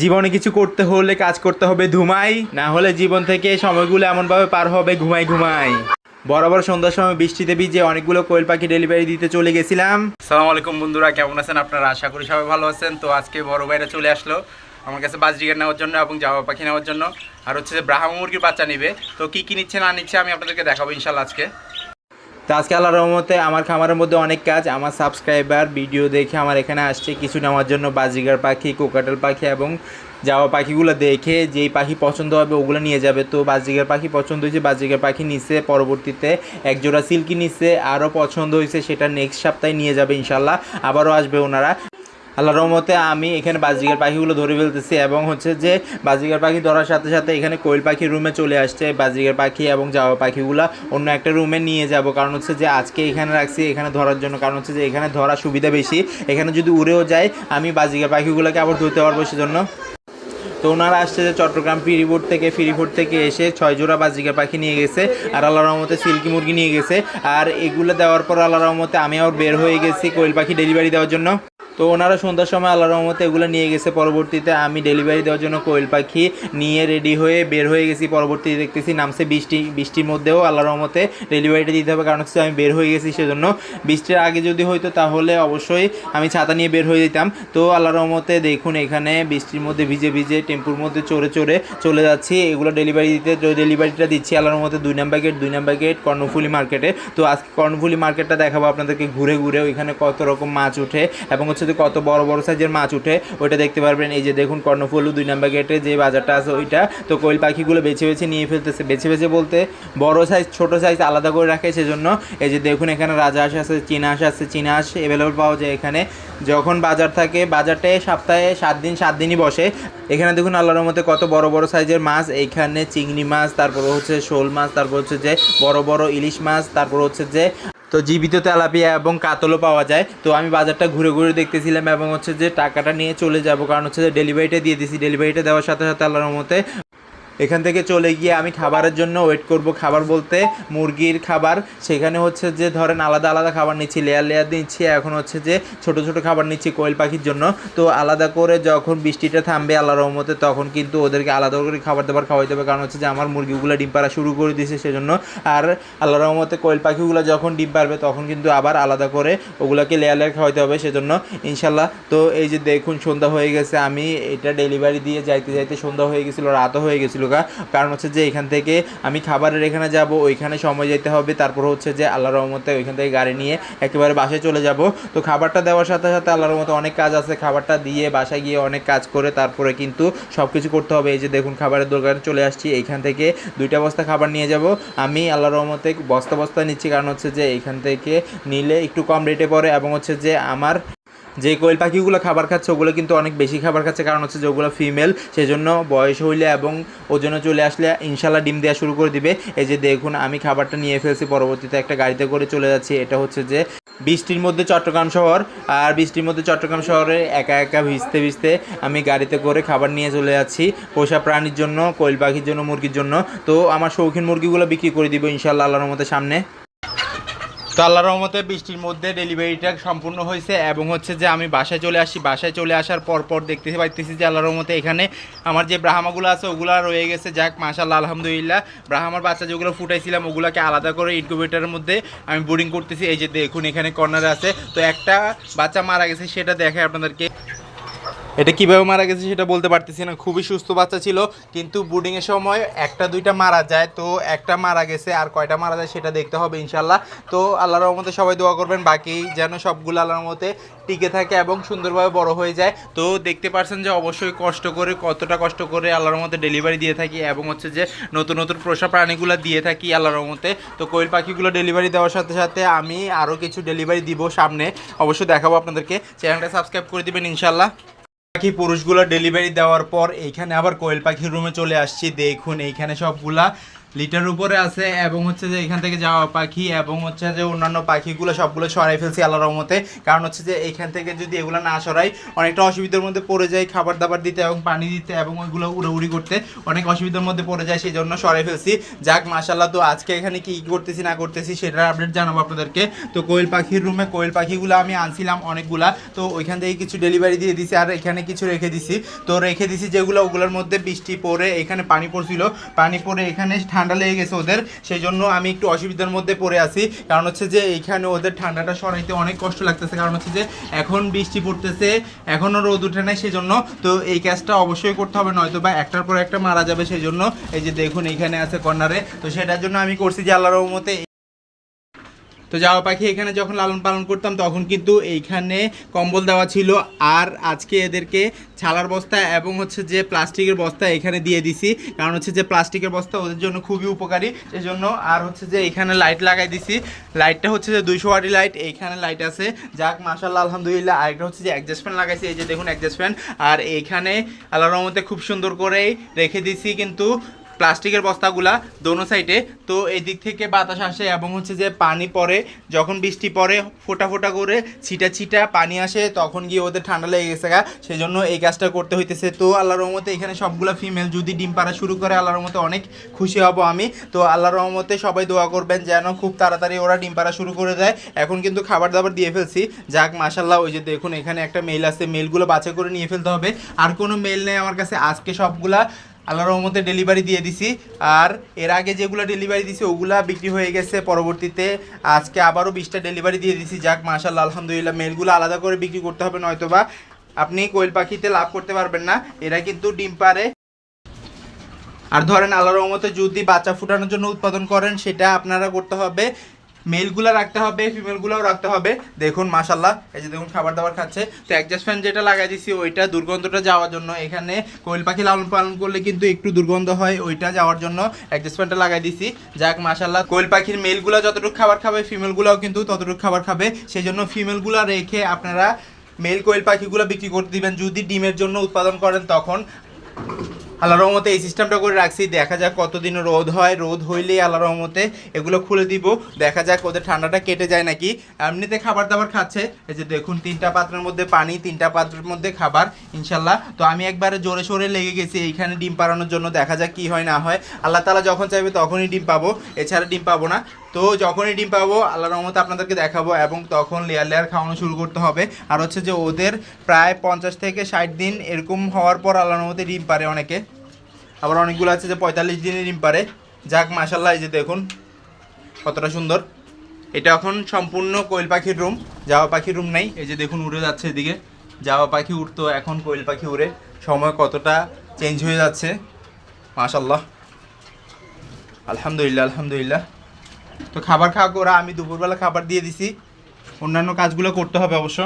জীবনে কিছু করতে হলে কাজ করতে হবে ধুমাই, না হলে জীবন থেকে সময়গুলো এমনভাবে পার হবে ঘুমাই ঘুমাই। বরাবর সন্ধ্যার সময় বৃষ্টিতে ভিজে অনেকগুলো কোয়েল পাখি ডেলিভারি দিতে চলে গেছিলাম। সালাম আলাইকুম বন্ধুরা, কেমন আছেন আপনারা? আশা করি সবাই ভালো আছেন। তো আজকে বড় ভাইরা চলে আসলো আমার কাছে বাজরিগার নেওয়ার জন্য এবং জামা পাখি নেওয়ার জন্য। আর হচ্ছে যে ব্রাহ্মা মুরগির বাচ্চা নিবে। তো কী কী নিচ্ছে, না নিচ্ছে আমি আপনাদেরকে দেখাবো ইনশাল্লাহ আজকে। তো আজকে আল্লাহ রহমতে আমার খামারের মধ্যে অনেক কাজ। আমার সাবস্ক্রাইবার ভিডিও দেখে আমার এখানে আসছে। কিছু নেওয়ার জন্য বাজিগার পাখি, কোকাটাল পাখি এবং যাওয়া পাখিগুলো দেখে যেই পাখি পছন্দ হবে ওগুলো নিয়ে যাবে। তো বাজিগার পাখি পছন্দ হয়েছে, বাজিগার পাখি নিচ্ছে পরবর্তীতে একজোড়া সিল্কি নিচ্ছে আরও পছন্দ হয়েছে, সেটা নেক্সট সপ্তাহে নিয়ে যাবে ইনশাল্লাহ আবারও আসবে ওনারা। আল্লাহ রহমতে আমি এখানে বাজিগার পাখিগুলো ধরে ফেলতেছি এবং হচ্ছে যে বাজিগার পাখি ধরার সাথে সাথে এখানে কোয়েল পাখির রুমে চলে আসছে, বাজিগার পাখি এবং যাওয়া পাখিগুলো অন্য একটা রুমে নিয়ে যাব। কারণ হচ্ছে যে আজকে এখানে রাখছি, এখানে ধরার জন্য। কারণ হচ্ছে যে এখানে ধরার সুবিধা বেশি। এখানে যদি উড়েও যায়, আমি বাজিগার পাখিগুলোকে আবার ধরতে পারব সেজন্য। তো ওনারা আসছে যে চট্টগ্রাম ফিরিবোর্ড থেকে ফিরিবোর্ড থেকে এসে ছয় জোড়া বাজিকার পাখি নিয়ে গেছে আর আল্লাহ রহমতে সিল্কি মুরগি নিয়ে গেছে। আর এগুলো দেওয়ার পর আল্লাহ রহমতে আমি আবার বের হয়ে গেছি কোয়েল পাখি ডেলিভারি দেওয়ার জন্য। তো ওনারা সন্ধ্যার সময় আল্লাহ রহমতে এগুলো নিয়ে গেছে। পরবর্তীতে আমি ডেলিভারি দেওয়ার জন্য কোয়েল পাখি নিয়ে রেডি হয়ে বের হয়ে গেছি। পরবর্তীতে দেখতেছি নামছে বৃষ্টি। বৃষ্টির মধ্যেও আল্লাহ রহমতে ডেলিভারিটা দিতে হবে। কারণ হচ্ছে আমি বের হয়ে গেছি সেজন্য। বৃষ্টির আগে যদি হইতো তাহলে অবশ্যই আমি ছাতা নিয়ে বের হয়ে যেতাম। তো আল্লাহ রহমতে দেখুন এখানে বৃষ্টির মধ্যে ভিজে ভিজে টেম্পুর মধ্যে চড়ে চড়ে চলে যাচ্ছি। এগুলো ডেলিভারি দিতে ডেলিভারিটা দিচ্ছি আল্লাহর রহমতে দুই নাম্বার গেট দুই নাম্বার গেট কর্ণফুলি মার্কেটে তো আজকে কর্ণফুলি মার্কেটটা দেখাবো আপনাদেরকে। ঘুরে ঘুরে ওইখানে কত রকম মাছ ওঠে এবং হচ্ছে যে কত বড় বড় সাইজের মাছ উঠে, ওইটা দেখতে পারবেন। এই যে দেখুন, কর্ণফুলু দুই নাম্বার গেটে যে বাজারটা আছে ওইটা। তো কোয়েল পাখিগুলো বেছে বেছে নিয়ে ফেলতেছে। বেছে বেছে বলতে বড় সাইজ ছোট সাইজ আলাদা করে রাখে, সেজন্য এই যে দেখুন এখানে রাজা হাঁস আছে, চীনা হাঁস আছে, চীনা হাঁস অ্যাভেলেবল পাওয়া যায় এখানে। যখন বাজার থাকে, বাজারটায় সপ্তাহে সাত দিন, সাত দিনই বসে। এখানে দেখুন আল্লাহর মধ্যে কত বড় বড় সাইজের মাছ। এইখানে চিংড়ি মাছ, তারপর হচ্ছে শোল মাছ, তারপর হচ্ছে যে বড় বড় ইলিশ মাছ, তারপর হচ্ছে যে তো জীবিত তেলাপিয়া এবং কাতলও পাওয়া যায়। তো আমি বাজারটা ঘুরে ঘুরে দেখতেছিলাম এবং হচ্ছে যে টাকাটা নিয়ে চলে যাব। কারণ হচ্ছে যে ডেলিভারিটা দিয়ে দিছি। ডেলিভারিটা দেওয়ার সাথে সাথে আল্লাহর মতে এখান থেকে চলে গিয়ে আমি খাবারের জন্য ওয়েট করব। খাবার বলতে মুরগির খাবার। সেখানে হচ্ছে যে ধরেন আলাদা আলাদা খাবার নিচ্ছি লেয়ার লেয়ার নিচ্ছি। এখন হচ্ছে যে ছোট ছোট খাবার নিচ্ছি কোয়েল পাখির জন্য। তো আলাদা করে যখন বৃষ্টিটা থামবে আল্লাহ রহমতে তখন কিন্তু ওদেরকে আলাদা করে খাবার দাবার খাওয়াইতে হবে। কারণ হচ্ছে যে আমার মুরগিগুলো ডিম পাড়া শুরু করে দিয়েছে সেজন্য। আর আল্লাহ রহমতে কোয়েল পাখিগুলো যখন ডিম পারবে তখন কিন্তু আবার আলাদা করে ওগুলোকে লেয়ার লেয়ার খাওয়াইতে হবে সেজন্য। ইনশাল্লাহ তো এই যে দেখুন সন্ধ্যা হয়ে গেছে। আমি এটা ডেলিভারি দিয়ে যাইতে যাইতে সন্ধ্যা হয়ে গেছিল, রাতও হয়ে গেছিল। গা কারণ হচ্ছে যে এখান থেকে আমি খাবারের এখানে যাব, ওইখানে সময় যেতে হবে। তারপর হচ্ছে যে আল্লাহ রহমতে ওইখান থেকে গাড়ি নিয়ে একেবারে বাসায় চলে যাব। তো খাবারটা দেওয়ার সাথে সাথে আল্লাহর রহমতে অনেক কাজ আছে। খাবারটা দিয়ে বাসায় গিয়ে অনেক কাজ করে তারপরে কিন্তু সব কিছু করতে হবে। এই যে দেখুন খাবারের দোকানে চলে আসছি। এইখান থেকে দুইটা বস্তা খাবার নিয়ে যাব। আমি আল্লাহ রহমতে বস্তা বস্তা নিচ্ছি। কারণ হচ্ছে যে এইখান থেকে নিলে একটু কম রেটে পড়ে এবং হচ্ছে যে আমার যে কোয়েল পাখিগুলো খাবার খাচ্ছে, ওগুলো কিন্তু অনেক বেশি খাবার খাচ্ছে। কারণ হচ্ছে যে ওগুলো ফিমেল সেজন্য বয়স হইলে এবং ওজনে চলে আসলে ইনশাল্লাহ ডিম দেওয়া শুরু করে দিবে। এই যে দেখুন, আমি খাবারটা নিয়ে ফেলছি, পরবর্তীতে একটা গাড়িতে করে চলে যাচ্ছি। এটা হচ্ছে যে বৃষ্টির মধ্যে চট্টগ্রাম শহর। আর বৃষ্টির মধ্যে চট্টগ্রাম শহরে একা একা ভিজতে ভিজতে আমি গাড়িতে করে খাবার নিয়ে চলে যাচ্ছি, পোষা প্রাণীর জন্য, কোয়েল পাখির জন্য, মুরগির জন্য। তো আমার শৌখিন মুরগিগুলো বিক্রি করে দিব ইনশাল্লাহ আল্লাহর মধ্যে সামনে। তো আল্লাহ রহমতে বৃষ্টির মধ্যে ডেলিভারিটা সম্পূর্ণ হয়েছে এবং হচ্ছে যে আমি বাসায় চলে আসি, বাসায় চলে আসার পর পর দেখতে পাইতেছি যে আল্লাহ রহমতে এখানে আমার যে ব্রাহ্মাগুলো আছে ওগুলো রয়ে গেছে। যাক মাশাল্লাহ আলহামদুলিল্লাহ। ব্রাহ্মার বাচ্চা যেগুলো ফুটাইছিলাম, ওগুলোকে আলাদা করে ইনকুবেটারের মধ্যে আমি বোরিং করতেছি। এই যে দেখুন, এখানে কর্নার আছে। তো একটা বাচ্চা মারা গেছে, সেটা দেখে আপনাদেরকে। এটা কীভাবে মারা গেছে সেটা বলতে পারতেছি না। খুবই সুস্থ বাচ্চা ছিল, কিন্তু বুডিংয়ের সময় একটা, দুইটা মারা যায়। তো একটা মারা গেছে, আর কয়টা মারা যায় সেটা দেখতে হবে ইনশাল্লাহ তো আল্লাহর রহমতে সবাই দোয়া করবেন, বাকি যেন সবগুলো আল্লাহর মতে টিকে থাকে এবং সুন্দরভাবে বড় হয়ে যায়। তো দেখতে পারছেন যে অবশ্যই কষ্ট করে, কতটা কষ্ট করে আল্লাহর মতে ডেলিভারি দিয়ে থাকি এবং হচ্ছে যে নতুন নতুন পোষা প্রাণীগুলো দিয়ে থাকি আল্লাহর মতে তো কোয়েল পাখিগুলো ডেলিভারি দেওয়ার সাথে সাথে আমি আরও কিছু ডেলিভারি দিব সামনে। অবশ্যই দেখাবো আপনাদেরকে। চ্যানেলটা সাবস্ক্রাইব করে দিবেন ইনশাল্লাহ পাখি পুরুষগুলো ডেলিভারি দেওয়ার পর এইখানে আবার কোয়েল পাখির রুমে চলে আসছি। দেখুন এইখানে সবগুলা লিটার উপরে আছে এবং হচ্ছে যে এখান থেকে যাওয়া পাখি এবং হচ্ছে যে অন্যান্য পাখিগুলো সবগুলো সরাই ফেলছি আল্লাহ রহমতে। কারণ হচ্ছে যে এখান থেকে যদি এগুলো না সরাই, অনেকটা অসুবিধার মধ্যে পড়ে যায় খাবার দাবার দিতে এবং পানি দিতে এবং ওইগুলো উড়াউড়ি করতে। অনেক অসুবিধার মধ্যে পড়ে যায় সেই জন্য সরাই ফেলছি। যাক মাশাল্লাহ তো আজকে এখানে কী করতেছি, না করতেছি, সেটার আপডেট জানাব আপনাদেরকে। তো কোয়েল পাখির রুমে কোয়েল পাখিগুলো আমি আনছিলাম অনেকগুলা। তো ওইখান থেকে কিছু ডেলিভারি দিয়ে দিছি আর এখানে কিছু রেখে দিছি। তো রেখে দিছি যেগুলো ওগুলোর মধ্যে বৃষ্টি পড়ে, এখানে পানি পড়ছিল। পানি পড়ে এখানে ঠান্ডা লেগে গেছে ওদের সেই জন্য আমি একটু অসুবিধার মধ্যে পড়ে আছি। কারণ হচ্ছে যে এইখানে ওদের ঠান্ডাটা সরাইতে অনেক কষ্ট লাগতেছে। কারণ হচ্ছে যে, এখন বৃষ্টি পড়তেছে, এখনও রোদ উঠে নাই সেই জন্য তো এই কাজটা অবশ্যই করতে হবে, নয়তো বা একটার পর একটা মারা যাবে সেই জন্য এই যে দেখুন এইখানে আছে কর্নারে। তো সেটার জন্য আমি করছি যে, আল্লাহর রহমতে তো যাওয়া পাখি এখানে যখন লালন পালন করতাম, তখন কিন্তু এইখানে কম্বল দেওয়া ছিল। আর আজকে এদেরকে ছালার বস্তা এবং হচ্ছে যে প্লাস্টিকের বস্তা এখানে দিয়ে দিছি। কারণ হচ্ছে যে প্লাস্টিকের বস্তা ওদের জন্য খুবই উপকারী। সেই জন্য আর হচ্ছে যে এখানে লাইট লাগাই দিছি। লাইটটা হচ্ছে যে দুইশো ওয়াটি লাইট, এইখানে লাইট আছে। যাক মাশাল্লাহ আলহামদুলিল্লাহ। আরেকটা হচ্ছে যে অ্যাডজাস্ট ফ্যান লাগাইছি, এই যে দেখুন অ্যাডজাস্ট ফ্যান আর এইখানে আল্লাহ রহমতে খুব সুন্দর করেই রেখে দিছি কিন্তু প্লাস্টিকের বস্তাগুলা দোনো সাইডে তো এই দিক থেকে বাতাস আসে এবং হচ্ছে যে পানি পড়ে। যখন বৃষ্টি পড়ে, ফোটা ফোটা করে ছিটা ছিটা পানি আসে, তখন গিয়ে ওদের ঠান্ডা লেগে গেছে গা। সেই জন্য এই কাজটা করতে হইতেছে। তো আল্লাহর রহমতে এখানে সবগুলো ফিমেল যদি ডিম পাড়া শুরু করে, আল্লাহর রহমতে অনেক খুশি হব আমি। তো আল্লাহর রহমতে সবাই দোয়া করবেন যেন খুব তাড়াতাড়ি ওরা ডিম পাড়া শুরু করে দেয়। এখন কিন্তু খাবার দাবার দিয়ে ফেলছি। যাক মাশাল্লাহ ওই যে দেখুন, এখানে একটা মেল আছে। মেলগুলো বাছাই করে নিয়ে ফেলতে হবে। আর কোনো মেল নেই আমার কাছে। আজকে সবগুলা আল্লাহর রহমতে ডেলিভারি দিয়ে দিছি। আর এর আগে যেগুলো ডেলিভারি দিছি, ওগুলা বিক্রি হয়ে গেছে পরবর্তীতে। আজকে আবারও বিশটা ডেলিভারি দিয়ে দিছি। যাক মাশাল্লাহ আলহামদুলিল্লাহ, মেলগুলো আলাদা করে বিক্রি করতে হবে, নয়তোবা আপনি কোয়েল পাখিতে লাভ করতে পারবেন না। এরা কিন্তু ডিম পারে আর ধরেন, আল্লাহর রহমতে যদি বাচ্চা ফুটানোর জন্য উৎপাদন করেন, সেটা আপনারা করতে হবে। মেলগুলো রাখতে হবে, ফিমেলগুলোও রাখতে হবে। দেখুন মাশাল্লাহ এই যে দেখুন, খাবার দাবার খাচ্ছে। তো অ্যাডজাস্ট ফ্যান যেটা লাগাই দিছি, ওইটা দুর্গন্ধটা যাওয়ার জন্য। এখানে কোয়েল পাখি লালন পালন করলে কিন্তু একটু দুর্গন্ধ হয়, ওইটা যাওয়ার জন্য অ্যাডজাস্ট ফ্যানটা লাগাই দিছি। যাক মাশাল্লাহ কোয়েল পাখির মেলগুলো যতটুকু খাবার খাবে, ফিমেলগুলোও কিন্তু ততটুকু খাবার খাবে। সেই জন্য ফিমেলগুলো রেখে আপনারা মেল কোয়েল পাখিগুলো বিক্রি করে দিবেন। যদি ডিমের জন্য উৎপাদন করেন তখন। আল্লাহ রহমতে এই সিস্টেমটা করে রাখছি। দেখা যাক কতদিন রোদ হয়। রোদ হইলেই আল্লাহ রহমতে এগুলো খুলে দিব। দেখা যাক ওদের ঠান্ডাটা কেটে যায় নাকি। এমনিতে খাবার দাবার খাচ্ছে। এই যে দেখুন, তিনটা পাত্রের মধ্যে পানি, তিনটা পাত্রের মধ্যে খাবার, ইনশাল্লাহ। তো আমি একবারে জোরে সোরে লেগে গেছি এইখানে ডিম পাড়ানোর জন্য। দেখা যাক কি হয়, না হয়। আল্লাহ তালা যখন চাইবে তখনই ডিম পাবো। এছাড়া ডিম পাবো না। তো যখনই ডিম পাবো আল্লাহ রহমতে আপনাদেরকে দেখাবো এবং তখন লেয়ার লেয়ার খাওয়ানো শুরু করতে হবে। আর হচ্ছে যে ওদের প্রায় পঞ্চাশ থেকে ষাট দিন এরকম হওয়ার পর আল্লাহ রহমতে ডিম পারে অনেকে। আবার অনেকগুলো আছে যে পঁয়তাল্লিশ দিনে ডিম পারে। যাক মাসাল্লাহ এই যে দেখুন, কতটা সুন্দর। এটা এখন সম্পূর্ণ কোয়েল পাখির রুম জাওয়া পাখির রুম নেই। এই যে দেখুন, উড়ে যাচ্ছে এদিকে। জাওয়া পাখি উঠতো এখন কোয়েল পাখি উড়ে। সময় কতটা চেঞ্জ হয়ে যাচ্ছে। মাশাল্লাহ আলহামদুলিল্লাহ আলহামদুলিল্লাহ। তো খাবার খাওয়া করা আমি দুপুরবেলা খাবার দিয়ে দিছি। অন্যান্য কাজগুলো করতে হবে অবশ্য।